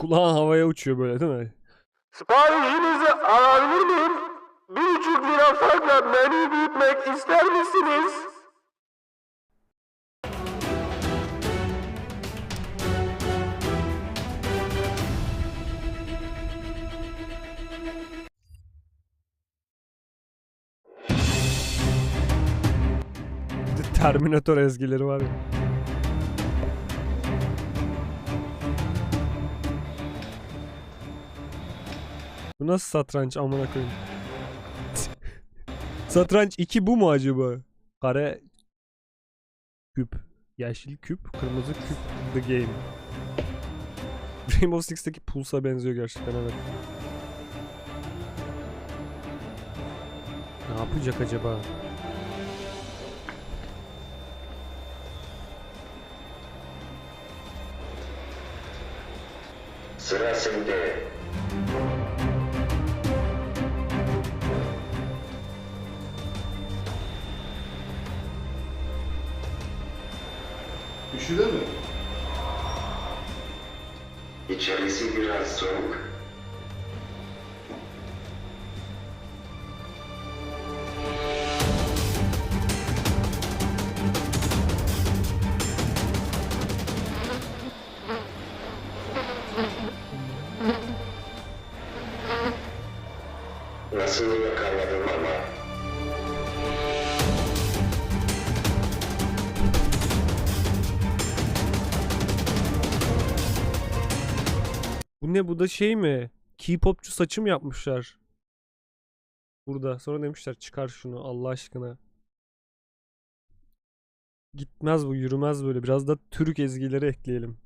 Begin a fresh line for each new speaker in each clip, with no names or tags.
Kulağın havaya uçuyor böyle değil mi?
Siparişinizi alabilir miyim? Bir buçuk lira farkla menüyü büyütmek ister misiniz?
Terminator ezgileri var ya. Bu nasıl satranç amına koyayım? satranç 2 bu mu acaba? Kare küp, yeşil küp, kırmızı küp the game. Rainbow Six'teki Pulse'a benziyor gerçekten evet. Ne yapacak acaba?
Sıra sende.
Üşüdü mü?
İçerisi biraz soğuk. Nasıl yakaladım ama?
Bu ne bu da şey mi? K-popçu saçım yapmışlar. Burada. Sonra demişler çıkar şunu Allah aşkına. Gitmez bu yürümez böyle. Biraz da Türk ezgileri ekleyelim.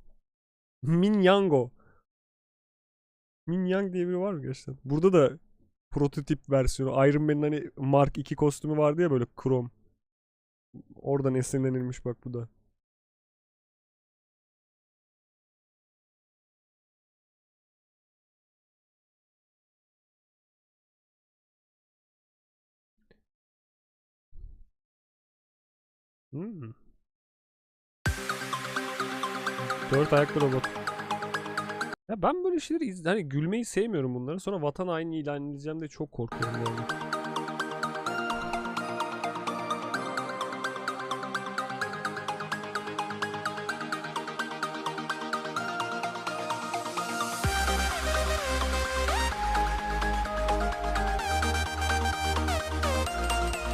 Min Yango. Min Yang diye biri var mı gerçekten? Burada da prototip versiyonu. Iron Man'in hani Mark 2 kostümü vardı ya böyle krom. Oradan esinlenilmiş bak bu da. Hmm. Dört ayaklı robot. Ya ben böyle şeyleri iz- hani gülmeyi sevmiyorum bunları. Sonra vatan haini ilan edeceğim de çok korkuyorum yani.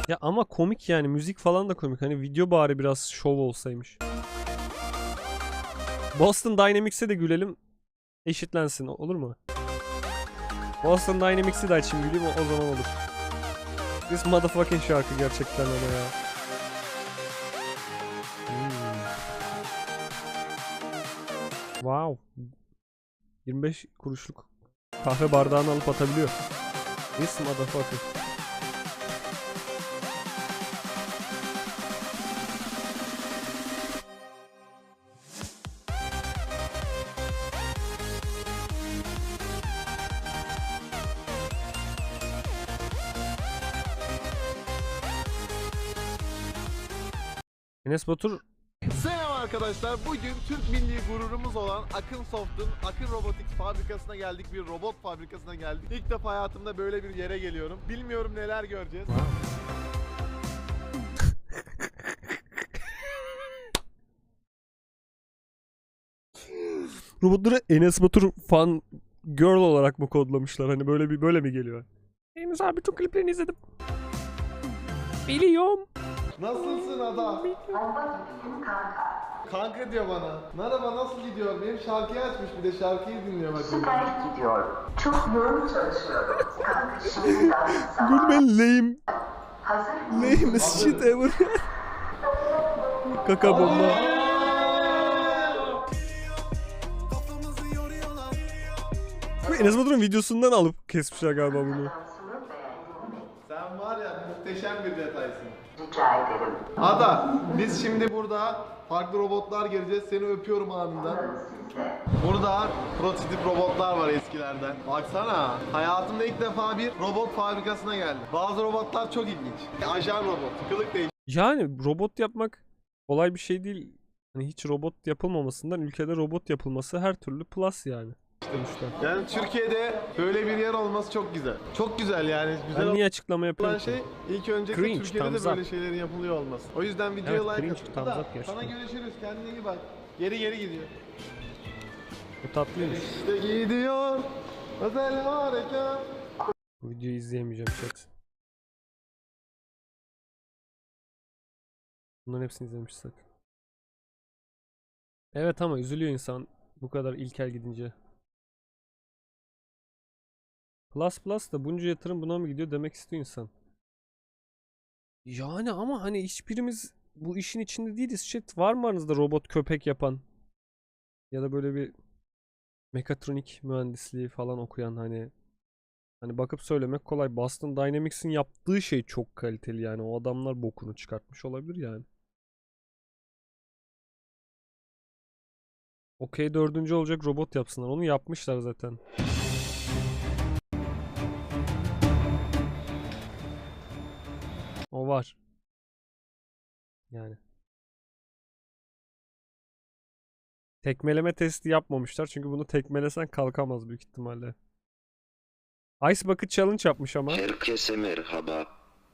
Ya ama komik yani müzik falan da komik. Hani video bari biraz şov olsaymış. Boston Dynamics'e de gülelim. Eşitlensin olur mu? Boston Dynamics'i de açayım güleyim o o zaman olur. This motherfucking şarkı gerçekten ama ya. Hmm. Wow. 25 kuruşluk kahve bardağını alıp atabiliyor. This motherfucker. Enes Batur
Selam arkadaşlar. Bugün Türk milli gururumuz olan Akın Soft'un Akın Robotics fabrikasına geldik. Bir robot fabrikasına geldik. İlk defa hayatımda böyle bir yere geliyorum. Bilmiyorum neler göreceğiz.
robotları Enes Batur fan girl olarak mı kodlamışlar? Hani böyle bir böyle mi geliyor? Enes abi bütün kliplerini izledim. Biliyorum.
Nasılsın ada? Kanka diyor bana. Merhaba nasıl gidiyor? Benim şarkıyı açmış bir de şarkıyı dinliyor bakın.
Süper gidiyor. Çok yoğun çalışıyorum. Kanka şimdi daha.
Gülmen lame.
Hazır mısın?
Lame as shit ever. Kaka bomba. Bu Enes Batur'un videosundan alıp kesmişler galiba bunu.
Dansımı beğendin mi?
Sen var ya muhteşem bir detaysın.
Rica ederim.
Ada biz şimdi burada farklı robotlar göreceğiz. Seni öpüyorum anında. Burada prototip robotlar var eskilerden. Baksana hayatımda ilk defa bir robot fabrikasına geldim. Bazı robotlar çok ilginç. Ajan robot, kılık değiş.
Yani robot yapmak kolay bir şey değil. Hani hiç robot yapılmamasından ülkede robot yapılması her türlü plus yani. Sonuçta.
Yani Türkiye'de böyle bir yer olması çok güzel. Çok güzel yani. Güzel
Ben niye açıklama
olan
yapıyorum ki?
şey ilk önce
Cringe,
Türkiye'de de böyle
up.
şeylerin yapılıyor olması. O yüzden videoya
Evet,
like
cringe,
atın. Da. Sana görüşürüz. Kendine iyi bak. Geri geri gidiyor.
Bu tatlıymış.
İşte gidiyor. Özel harekat.
Bu videoyu izleyemeyeceğim chat. Bunların hepsini izlemiş zaten. Evet ama üzülüyor insan bu kadar ilkel gidince. Plus plus da bunca yatırım buna mı gidiyor demek istiyor insan. Yani ama hani hiçbirimiz bu işin içinde değiliz. Chat var mı aranızda robot köpek yapan? Ya da böyle bir mekatronik mühendisliği falan okuyan hani Hani bakıp söylemek kolay. Boston Dynamics'in yaptığı şey çok kaliteli yani. O adamlar bokunu çıkartmış olabilir yani. Okey dördüncü olacak robot yapsınlar. Onu yapmışlar zaten. O var. Yani. Tekmeleme testi yapmamışlar. Çünkü bunu tekmelesen kalkamaz büyük ihtimalle. Ice Bucket Challenge yapmış ama.
Herkese merhaba.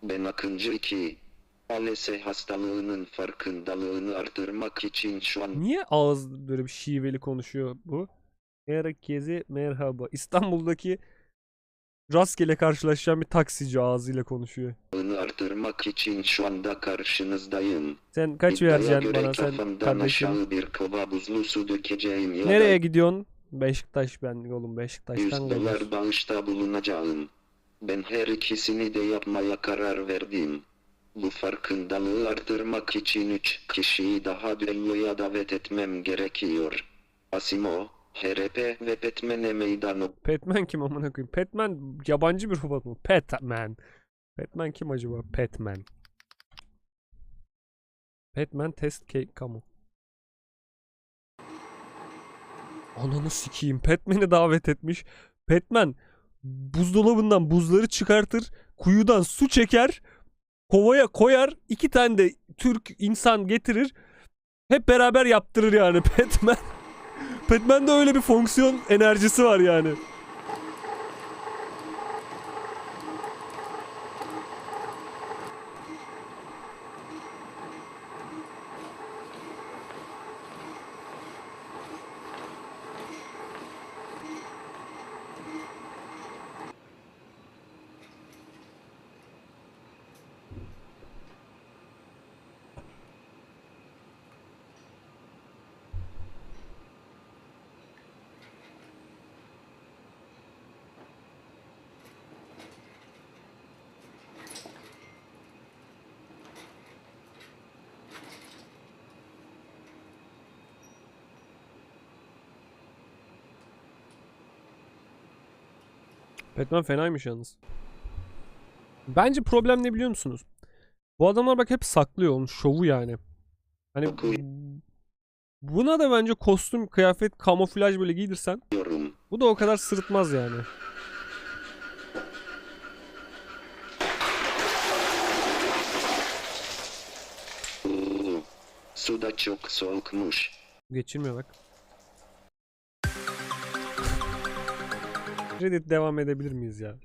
Ben Akıncı 2. ALS hastalığının farkındalığını artırmak için şu an
Niye ağız böyle bir şiveli konuşuyor bu? Herkese merhaba. İstanbul'daki rastgele karşılaşacağım bir taksici ağzıyla konuşuyor.
Artırmak için şu anda karşınızdayım.
Sen kaç
İddiaya
vereceksin bana sen kardeşim?
bir kova buzlu su dökeceğim ya
Nereye
da
gidiyorsun? Beşiktaş ben oğlum
100
Beşiktaş'tan
dolar
geliyoruz.
bağışta bulunacağım. Ben her ikisini de yapmaya karar verdim. Bu farkındalığı artırmak için 3 kişiyi daha düelloya davet etmem gerekiyor. Asimo, HRP ve Petmen'e meydan
Petman kim amına koyayım? Petman yabancı bir robot mu? Petman. Petman kim acaba? Petman. Petman test cake kamu. Ananı sikeyim. Petman'i davet etmiş. Petman buzdolabından buzları çıkartır. Kuyudan su çeker. Kovaya koyar. iki tane de Türk insan getirir. Hep beraber yaptırır yani Petman. Petman'de öyle bir fonksiyon enerjisi var yani. Batman fenaymış yalnız. Bence problem ne biliyor musunuz? Bu adamlar bak hep saklıyor onun şovu yani. Hani buna da bence kostüm, kıyafet, kamuflaj böyle giydirsen bu da o kadar sırıtmaz yani.
Oo, Su da çok soğukmuş.
Geçirmiyor bak. Reddit devam edebilir miyiz ya?